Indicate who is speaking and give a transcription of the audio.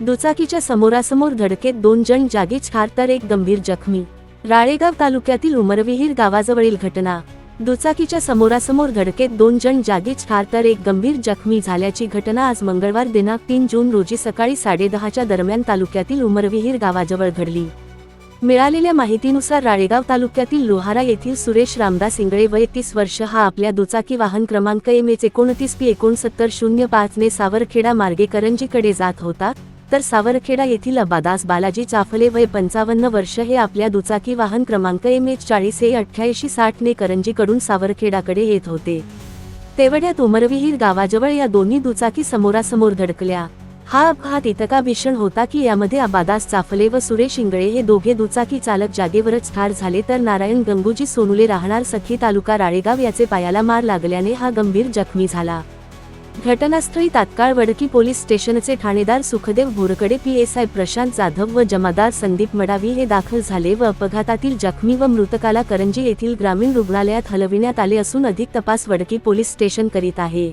Speaker 1: दुचाकीच्या समोरासमोर धडकेत दोन जण जागीच ठार तर एक गंभीर जखमी. राळेगाव तालुक्यातील उमरविहीर गावाजवळील घटना. दुचाकीच्या समोरासमोर धडकेत दोन जण जागीच ठार तर एक गंभीर जखमी झाल्याची घटना आज मंगळवार दिनांक तीन जून रोजी सकाळी साडेदहाच्या दरम्यान तालुक्यातील उमरविहीर गावाजवळ घडली. मिळालेल्या माहितीनुसार राळेगाव तालुक्यातील लोहारा येथील सुरेश रामदास इंगळे वय तीस वर्ष हा आपल्या दुचाकी वाहन क्रमांक एम एच एकोणतीस पी एकोणसत्तर शून्य पाचने सावरखेडा मार्गे करंजीकडे जात होता. तर सावरखेडा येथील अबादास बालाजी चाफले वय पंचावन्न वर्ष हे आपल्या दुचाकी वाहन क्रमांक एम एच चाळीस हे अठ्ठ्याऐंशी साठने करंजीकडून सावरखेडाकडे येत होते. तेवढ्यात उमरविहीर गावाजवळ या दोन्ही दुचाकी समोरासमोर धडकल्या. हा अपघात इतका भीषण होता की यामध्ये अबादास चाफले व सुरेश इंगळे हे दोघे दुचाकी चालक जागेवरच ठार झाले तर नारायण गंगूजी सोनुले राहणार सखी तालुका राळेगाव याचे पायाला मार लागल्याने हा गंभीर जखमी झाला. घटनास्थळी तात्काळ वडकी पोलीस स्टेशनचे ठाणेदार सुखदेव भोरकडे पीएसआय प्रशांत जाधव व जमादार संदीप मडावी हे दाखल झाले व अपघातातील जखमी व मृतकाला करंजी येथील ग्रामीण रुग्णालयात हलविण्यात आले असून अधिक तपास वडकी पोलीस स्टेशन करीत आहे.